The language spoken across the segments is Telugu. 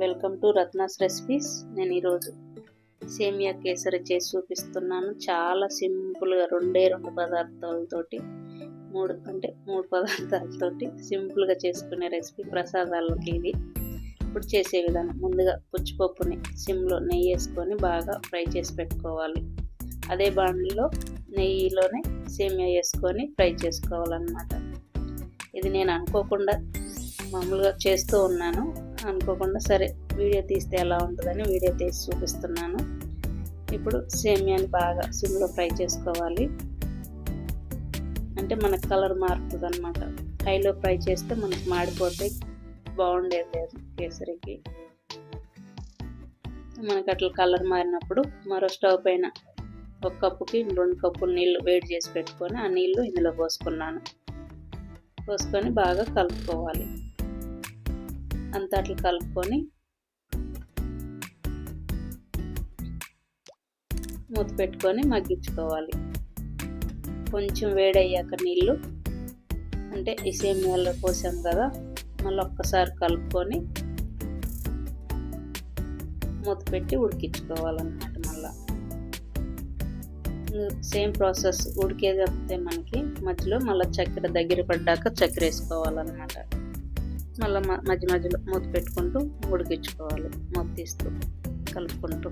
Welcome to Ratna's recipes. నేను ఈరోజు సేమియా కేసరి చేసి చూపిస్తున్నాను. చాలా సింపుల్గా రెండే రెండు పదార్థాలతోటి మూడు అంటే మూడు పదార్థాలతోటి సింపుల్గా చేసుకునే రెసిపీ ప్రసాదాలకి ఇది. ఇప్పుడు చేసే విధానం ముందుగా పుచ్చిపప్పుని సిమ్లో నెయ్యి వేసుకొని బాగా ఫ్రై చేసి పెట్టుకోవాలి. అదే బాండ్లో నెయ్యిలోనే సేమియా వేసుకొని ఫ్రై చేసుకోవాలన్నమాట. ఇది నేను అనుకోకుండా మామూలుగా చేస్తూ ఉన్నాను. అనుకోకుండా సరే వీడియో తీస్తే ఎలా ఉంటుందని వీడియో తీసి చూపిస్తున్నాను. ఇప్పుడు సేమియాని బాగా సిమ్లో ఫ్రై చేసుకోవాలి. అంటే మనకు కలర్ మారుతుంది అనమాట హైలో ఫ్రై చేస్తే మనకి మాడిపోతే బాగుండేది లేదు కేసరికి. మనకు అట్లా కలర్ మారినప్పుడు మరో స్టవ్ పైన ఒక కప్పుకి రెండు కప్పులు నీళ్ళు వేడి చేసి పెట్టుకొని ఆ నీళ్ళు ఇందులో పోసుకున్నాను. పోసుకొని బాగా కలుపుకోవాలి. అంతా అట్లా కలుపుకొని మూత పెట్టుకొని మగ్గించుకోవాలి. కొంచెం వేడయ్యాక నీళ్ళు అంటే ఈ సేమియాలో పోసాం కదా మళ్ళీ ఒక్కసారి కలుపుకొని మూత పెట్టి ఉడికించుకోవాలన్నమాట మళ్ళీ. సేమ్ ప్రాసెస్ ఉడికేదంతే మనకి మధ్యలో మళ్ళీ చక్కెర దగ్గర పడ్డాక చక్కెర వేసుకోవాలన్నమాట. మళ్ళీ మధ్య మధ్యలో మూత పెట్టుకుంటూ ఉడికించుకోవాలి. మూత తీస్తూ కలుపుకుంటూ.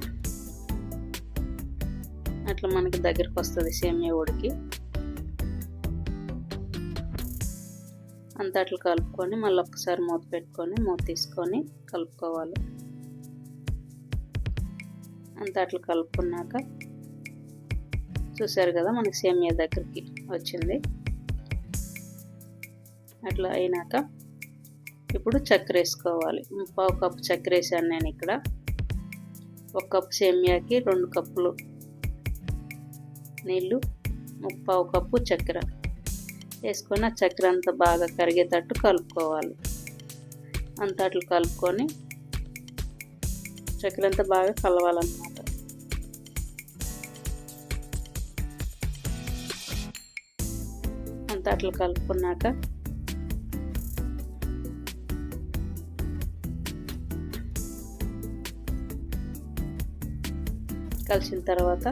అట్లా మనకి దగ్గరకు వస్తుంది సేమియా ఉడికి. అంతా అట్లా కలుపుకొని మళ్ళీ ఒక్కసారి మూత పెట్టుకొని మూత తీసుకొని కలుపుకోవాలి. అంతా అట్లా కలుపుకున్నాక చూసారు కదా మనకి సేమియా దగ్గరికి వచ్చింది. అట్లా అయినాక ఇప్పుడు చక్కెర వేసుకోవాలి పావు కప్పు చక్కెర వేసాను నేను ఇక్కడ. ఒక కప్పు సేమియాకి రెండు కప్పులు నీళ్ళు ముప్పావు కప్పు చక్కెర. వేసుకొని ఆ చక్కెర అంతా బాగా కరిగేటట్టు కలుపుకోవాలి. అంత అట్లా కలుపుకొని చక్కెర అంతా బాగా కలవాలన్నమాట. అంత అట్లా కలుపుకున్నాక కలిసిన తర్వాత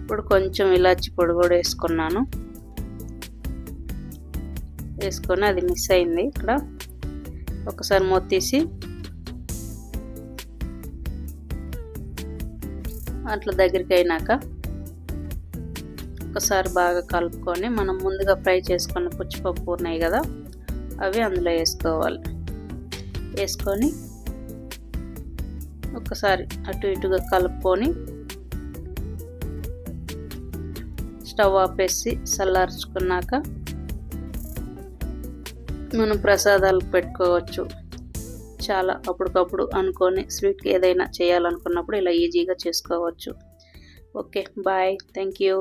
ఇప్పుడు కొంచెం ఇలాచి పొడి కూడా వేసుకున్నాను. వేసుకొని అది మిస్ అయింది ఇక్కడ. ఒకసారి మూత తీసి అట్లా దగ్గరికి అయినాక ఒకసారి బాగా కలుపుకొని మనం ముందుగా ఫ్రై చేసుకున్న పుచ్చిపప్పు ఉన్నాయి కదా అవి అందులో వేసుకోవాలి. వేసుకొని ఒకసారి అటు ఇటుగా కలుపుకొని స్టవ్ ఆపేసి చల్లార్చుకున్నాక మనం ప్రసాదాలు పెట్టుకోవచ్చు. చాలా అప్పటికప్పుడు అనుకొని స్వీట్ ఏదైనా చేయాలనుకున్నప్పుడు ఇలా ఈజీగా చేసుకోవచ్చు. Okay bye. Thank you.